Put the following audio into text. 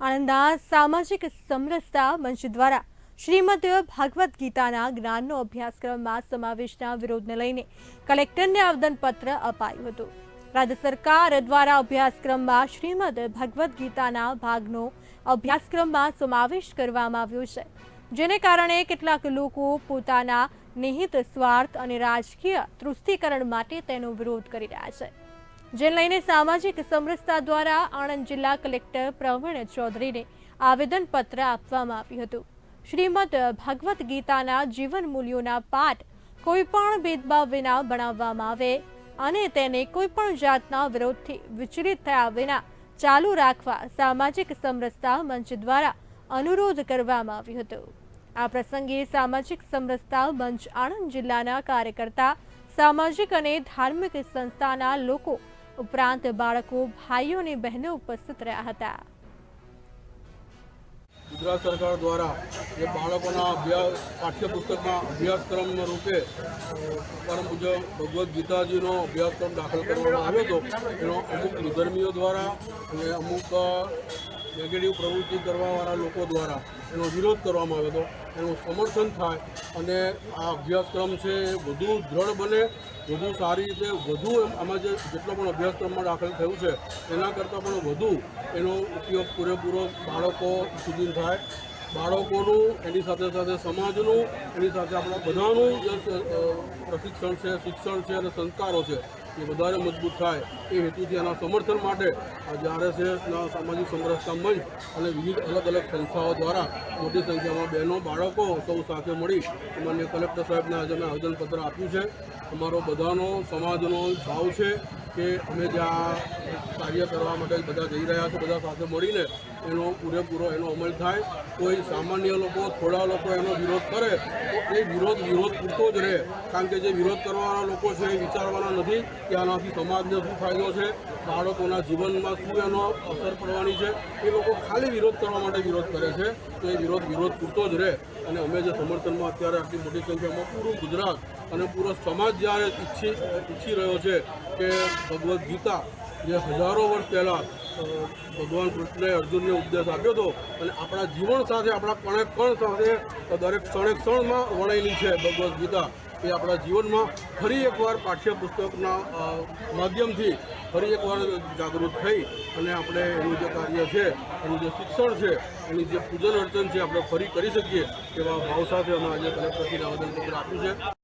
આણંદના સામાજિક સમરસતા મંચ દ્વારા શ્રીમદ ભાગવત ગીતાના જ્ઞાનનો અભ્યાસક્રમમાં સમાવેશના વિરોધને લઈને કલેક્ટરને આવેદનપત્ર અપાયું હતું. રાજ્ય સરકાર દ્વારા અભ્યાસક્રમમાં શ્રીમદ ભગવદ્ ગીતાના ભાગનો અભ્યાસક્રમમાં સમાવેશ કરવામાં આવ્યો છે, જેને કારણે કેટલાક લોકો પોતાના નિહિત સ્વાર્થ અને રાજકીય તૃષ્ટિકરણ માટે તેનો વિરોધ કરી રહ્યા છે. જે લઈને સામાજિક સમરસતા દ્વારા આણંદ જિલ્લા કલેક્ટર પ્રવીણ ચૌધરીને આવેદનપત્ર આપવામાં આવ્યું હતું. શ્રીમદ ભગવદ્ ગીતાના જીવન મૂલ્યોના પાઠ કોઈપણ ભેદભાવ વિના બનાવવામાં આવે અને તેને કોઈપણ જાતના વિરોધથી વિચલિત થયા વિના ચાલુ રાખવા સામાજિક સમરસતા મંચ દ્વારા અનુરોધ કરવામાં આવ્યો હતો. આ પ્રસંગે સામાજિક સમરસતા મંચ આણંદ જિલ્લાના કાર્યકર્તા, સામાજિક અને ધાર્મિક સંસ્થાના લોકો ઉપરાંત બાળકો, ભાઈઓ અને બહેનો ઉપસ્થિત રહ્યા હતા. ગુજરાત સરકાર દ્વારા જે બાળકોના અભ્યાસ પાઠ્યપુસ્તકમાં અભ્યાસક્રમ રૂપે પરમ પૂજ્ય ભગવદ્ ગીતાજીનો અભ્યાસક્રમ દાખલ કરવામાં આવ્યો હતો. એનો અમુક ધર્મીઓ દ્વારા અને અમુક નેગેટિવ પ્રવૃત્તિ કરવાવાળા લોકો દ્વારા એનો વિરોધ કરવામાં આવ્યો હતો. એનું સમર્થન થાય અને આ અભ્યાસક્રમ છે એ વધુ દ્રઢ બને, વધુ સારી રીતે વધુ આમાં જે જેટલો પણ અભ્યાસક્રમમાં દાખલ થયું છે, એના કરતાં પણ વધુ એનો ઉપયોગ પૂરેપૂરો બાળકો સુધી થાય. બાળકોનું, એની સાથે સાથે સમાજનું, એની સાથે આપણા બધાનું જે પ્રશિક્ષણ છે, શિક્ષણ છે અને સંસ્કારો છે. એ વધારે મજબૂત થાય એ હેતુથી એના સમર્થન માટે આજે આરએસએસના સામાજિક સમરસતા મંચ અને વિવિધ અલગ અલગ સંસ્થાઓ દ્વારા મોટી સંખ્યામાં બહેનો, બાળકો, સૌ સાથે મળી માન્ય કલેક્ટર સાહેબને આજે મેં આવેદનપત્ર આપ્યું છે. અમારો બધાનો સમાજનો ભાવ છે કે અમે જ્યાં કાર્ય કરવા માટે બધા જઈ રહ્યા છે, બધા સાથે મળીને એનો પૂરેપૂરો એનો અમલ થાય, કોઈ સામાન્ય લોકો, થોડા લોકો એનો વિરોધ કરે, તો એ વિરોધ વિરોધ પૂરતો જ રહે. કારણ કે જે વિરોધ કરવાના લોકો છે, એ વિચારવાના નથી કે આનાથી સમાજને શું ફાયદો છે, બાળકોના જીવનમાં શું એનો અસર પડવાની છે. એ લોકો ખાલી વિરોધ કરવા માટે વિરોધ કરે છે, તો એ વિરોધ વિરોધ પૂરતો જ રહે. અને અમે જે સમર્થનમાં અત્યારે આટલી મોટી સંખ્યામાં પૂરું ગુજરાત અને પૂરો સમાજ જ્યારે ઈચ્છી ઈચ્છી રહ્યો છે કે ભગવદ્ ગીતા જે હજારો વર્ષ પહેલાં ભગવાન કૃષ્ણએ અર્જુનને ઉપદેશ આપ્યો હતો. અને આપણા જીવન સાથે, આપણા કણે કણ સાથે દરેક ક્ષણે ક્ષણમાં વણેલી છે ભગવદ્ ગીતા. એ આપણા જીવનમાં ફરી એકવાર પાઠ્યપુસ્તકના માધ્યમથી ફરી એકવાર જાગૃત થઈ અને આપણે એનું જે કાર્ય છે, એનું જે શિક્ષણ છે, એની જે પૂજન અર્ચન છે, આપણે ફરી કરી શકીએ એવા ભાવ સાથે અમે આજે કલેક્ટરથી આવેદનપત્ર આપ્યું છે.